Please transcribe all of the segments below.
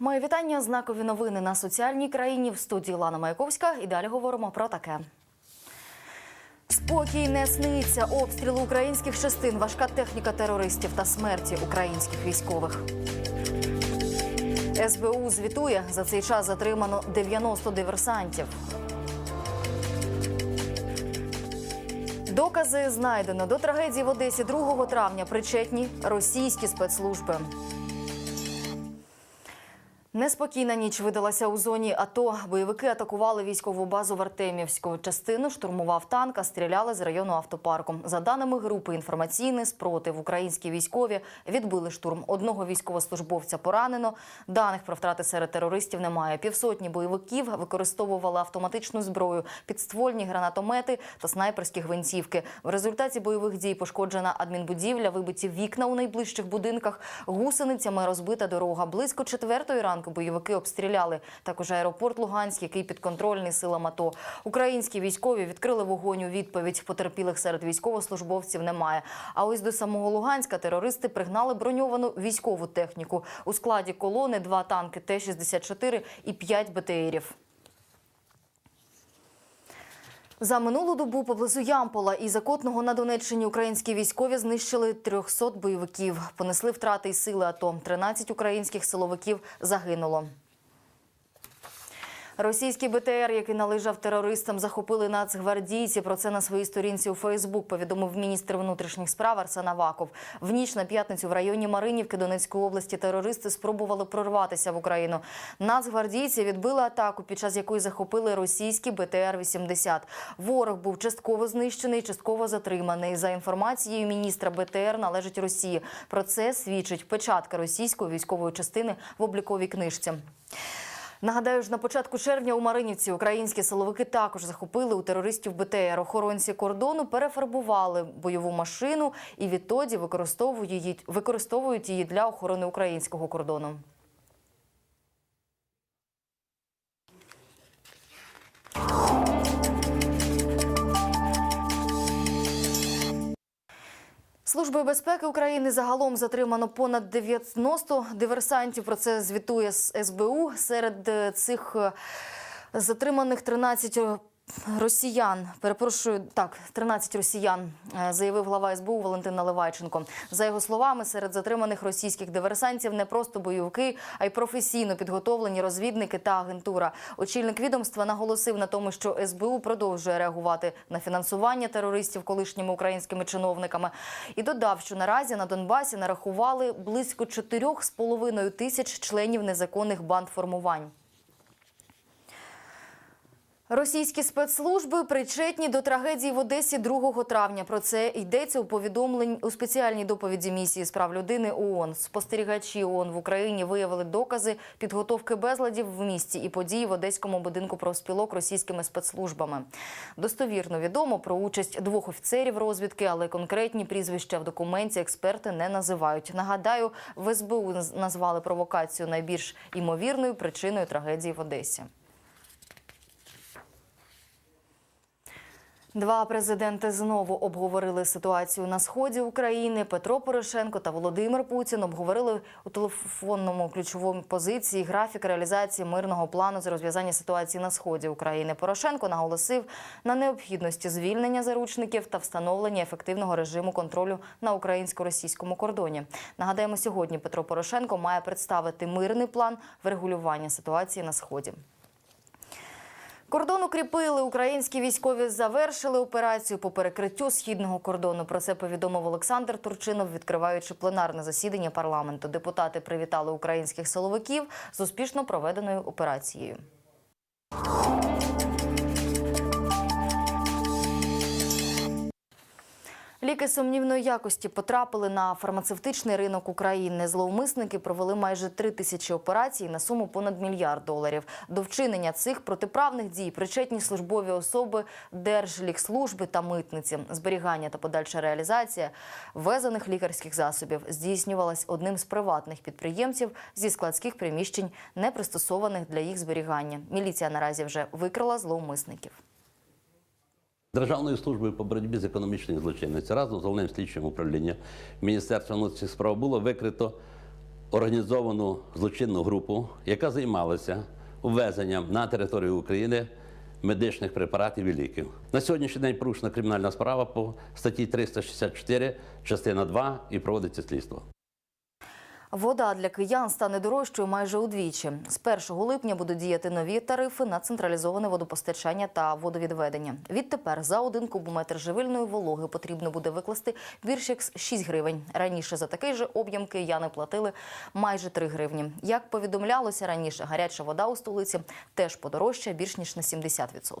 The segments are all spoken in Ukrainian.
Моє вітання. Знакові новини на соціальній країні в студії Лана Маяковська. І далі говоримо про таке. Спокій не сниться. Обстріли українських частин, важка техніка терористів та смерті українських військових. СБУ звітує за цей час затримано 90 диверсантів. Докази знайдено до трагедії в Одесі 2 травня. Причетні російські спецслужби. Неспокійна ніч видалася у зоні АТО. Бойовики атакували військову базу в Артемівську. Частину штурмував танк, а стріляли з району автопарку. За даними групи інформаційний спротив, українські військові відбили штурм. Одного військовослужбовця поранено. Даних про втрати серед терористів немає. Півсотні бойовиків використовували автоматичну зброю, підствольні гранатомети та снайперські гвинтівки. В результаті бойових дій пошкоджена адмінбудівля, вибиті вікна у найближчих будинках, гусеницями розбита дорога. Близько четвертої ранку бойовики обстріляли також аеропорт Луганськ, який підконтрольний силам АТО. Українські військові відкрили вогонь у відповідь. Потерпілих серед військовослужбовців немає. А ось до самого Луганська терористи пригнали броньовану військову техніку. У складі колони два танки Т-64 і п'ять БТРів. За минулу добу поблизу Ямпола і Закотного на Донеччині українські військові знищили 300 бойовиків. Понесли втрати й сили АТО. 13 українських силовиків загинуло. Російський БТР, який належав терористам, захопили нацгвардійці. Про це на своїй сторінці у Фейсбук повідомив міністр внутрішніх справ Арсен Аваков. В ніч на п'ятницю в районі Маринівки Донецької області терористи спробували прорватися в Україну. Нацгвардійці відбили атаку, під час якої захопили російський БТР-80. Ворог був частково знищений, частково затриманий. За інформацією міністра БТР належить Росії. Про це свідчить печатка російської військової частини в обліковій книжці. Нагадаю ж, на початку червня у Маринівці українські силовики також захопили у терористів БТР. Охоронці кордону перефарбували бойову машину і відтоді використовують її, використовують її для охорони українського кордону. Службою безпеки України загалом затримано понад 90 диверсантів. Про це звітує з СБУ. Серед е, цих е, затриманих 13 росіян. Перепрошую, так, 13 росіян, е, заявив глава СБУ Валентин Наливайченко. За його словами, серед затриманих російських диверсантів не просто бойовики, а й професійно підготовлені розвідники та агентура. Очільник відомства наголосив на тому, що СБУ продовжує реагувати на фінансування терористів колишніми українськими чиновниками, і додав, що наразі на Донбасі нарахували близько 4,5 тисяч членів незаконних бандформувань. Російські спецслужби причетні до трагедії в Одесі 2 травня. Про це йдеться у повідомленні у спеціальній доповіді місії з прав людини ООН. Спостерігачі ООН в Україні виявили докази підготовки безладів в місті і події в одеському будинку профспілок російськими спецслужбами. Достовірно відомо про участь двох офіцерів розвідки, але конкретні прізвища в документі експерти не називають. Нагадаю, в СБУ назвали провокацію найбільш імовірною причиною трагедії в Одесі. Два президенти знову обговорили ситуацію на сході України. Петро Порошенко та Володимир Путін обговорили у телефонному ключовому позиції графік реалізації мирного плану з розв'язання ситуації на сході України. Порошенко наголосив на необхідності звільнення заручників та встановлення ефективного режиму контролю на українсько-російському кордоні. Нагадаємо, сьогодні Петро Порошенко має представити мирний план врегулювання ситуації на сході. Кордон укріпили. Українські військові завершили операцію по перекриттю східного кордону. Про це повідомив Олександр Турчинов, відкриваючи пленарне засідання парламенту. Депутати привітали українських силовиків з успішно проведеною операцією. Ліки сумнівної якості потрапили на фармацевтичний ринок України. Зловмисники провели майже три тисячі операцій на суму понад мільярд доларів. До вчинення цих протиправних дій причетні службові особи Держлікслужби та митниці. Зберігання та подальша реалізація ввезених лікарських засобів здійснювалась одним з приватних підприємців зі складських приміщень, не пристосованих для їх зберігання. Міліція наразі вже викрила зловмисників. Державною службою по боротьбі з економічною злочинністю разом з головним слідчим управлінням Міністерства внутрішніх справ було викрито організовану злочинну групу, яка займалася ввезенням на територію України медичних препаратів і ліків. На сьогоднішній день порушена кримінальна справа по статті 364, частина 2 і проводиться слідство. Вода для киян стане дорожчою майже удвічі. З 1 липня будуть діяти нові тарифи на централізоване водопостачання та водовідведення. Відтепер за один кубометр живильної вологи потрібно буде викласти більш як 6 гривень. Раніше за такий же об'єм кияни платили майже 3 гривні. Як повідомлялося раніше, гаряча вода у столиці теж подорожчає більш ніж на 70%.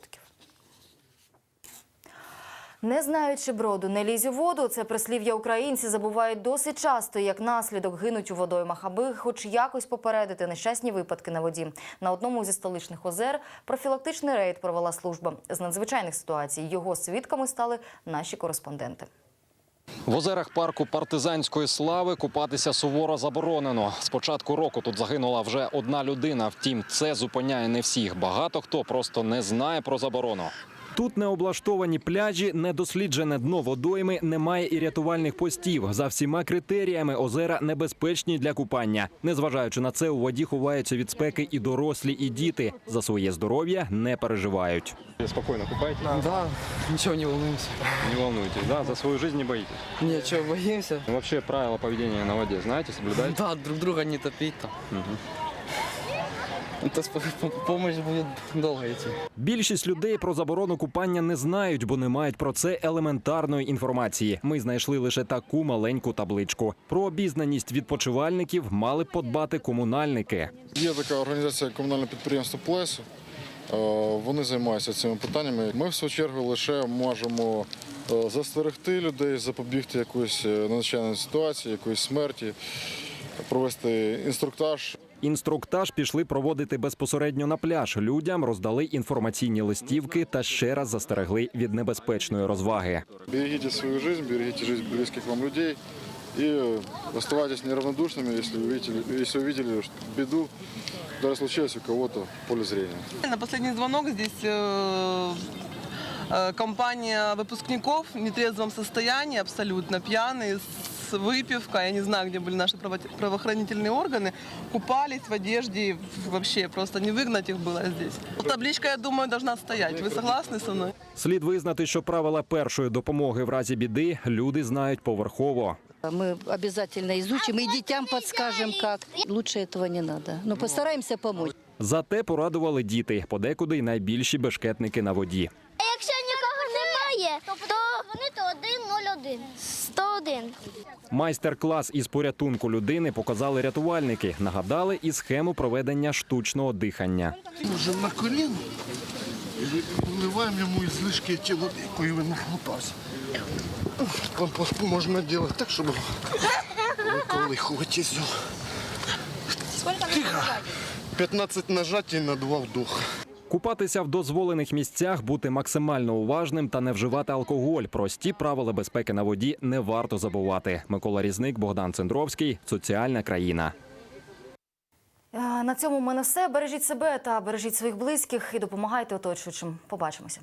Не знаючи броду, не лізь у воду. Це прислів'я українці забувають досить часто. Як наслідок гинуть у водоймах, аби хоч якось попередити нещасні випадки на воді. На одному зі столичних озер профілактичний рейд провела служба з надзвичайних ситуацій. Його свідками стали наші кореспонденти. В озерах парку партизанської слави купатися суворо заборонено. З початку року тут загинула вже одна людина. Втім, це зупиняє не всіх. Багато хто просто не знає про заборону. Тут не облаштовані пляжі, недосліджене дно водойми, немає і рятувальних постів. За всіма критеріями озера небезпечні для купання. Незважаючи на це, у воді ховаються від спеки і дорослі, і діти. За своє здоров'я не переживають. Спокійно купаєте? Да, ничего не волнуемся. Не волнуйтесь, да? За свою жизнь не боїтесь. Ничего, боимся. Вообще правила поведения на воде знаєте, соблюдаєте? Да, друг друга не топить там. Это по- помощь будет долго идти. Більшість людей про заборону купання не знають, бо не мають про це елементарної інформації. Ми знайшли лише таку маленьку табличку. Про обізнаність відпочивальників мали б подбати комунальники. Є така організація комунальне підприємство Плесо. Е, Вони займаються цими питаннями. Ми, в свою чергу, лише можемо е, застерегти людей, запобігти якоїсь е, надзвичайної ситуації, якоїсь смерті, провести інструктаж. Інструктаж пішли проводити безпосередньо на пляж. Людям роздали інформаційні листівки та ще раз застерегли від небезпечної розваги. Берегите свою жизнь, берегите жизнь близких вам людей и э, оставайтесь неравнодушными, если увидели, если увидели что беду, даже случилось у кого-то в поле зрения. На последний звонок здесь э, э, компания выпускников в нетрезвом состоянии, абсолютно пьяные, с выпивкой. Я не знаю, где были наши право- правоохранительные органы. Купались в одежде. и Вообще просто не выгнать их было здесь. Табличка, я думаю, должна стоять. Вы согласны со мной? Слід визнати, що правила першої допомоги в разі біди люди знають поверхово. Мы обязательно изучим и детям подскажем, как. Лучше этого не надо. Но постараемся помочь. Зате порадували діти, подекуди й найбільші бешкетники на воді. 101. 101. Майстер-клас із порятунку людини показали рятувальники. Нагадали і схему проведення штучного дихання. Ложимо на коліно вливаємо йому із лишки ті води, якої він нахлопався. Компосту можна робити так, щоб зю. Тихо. 15 нажатій на два вдоха. Купатися в дозволених місцях, бути максимально уважним та не вживати алкоголь. Прості правила безпеки на воді не варто забувати. Микола Різник, Богдан Цендровський соціальна країна. Е, на цьому в мене все. Бережіть себе та бережіть своїх близьких і допомагайте оточуючим. Побачимося.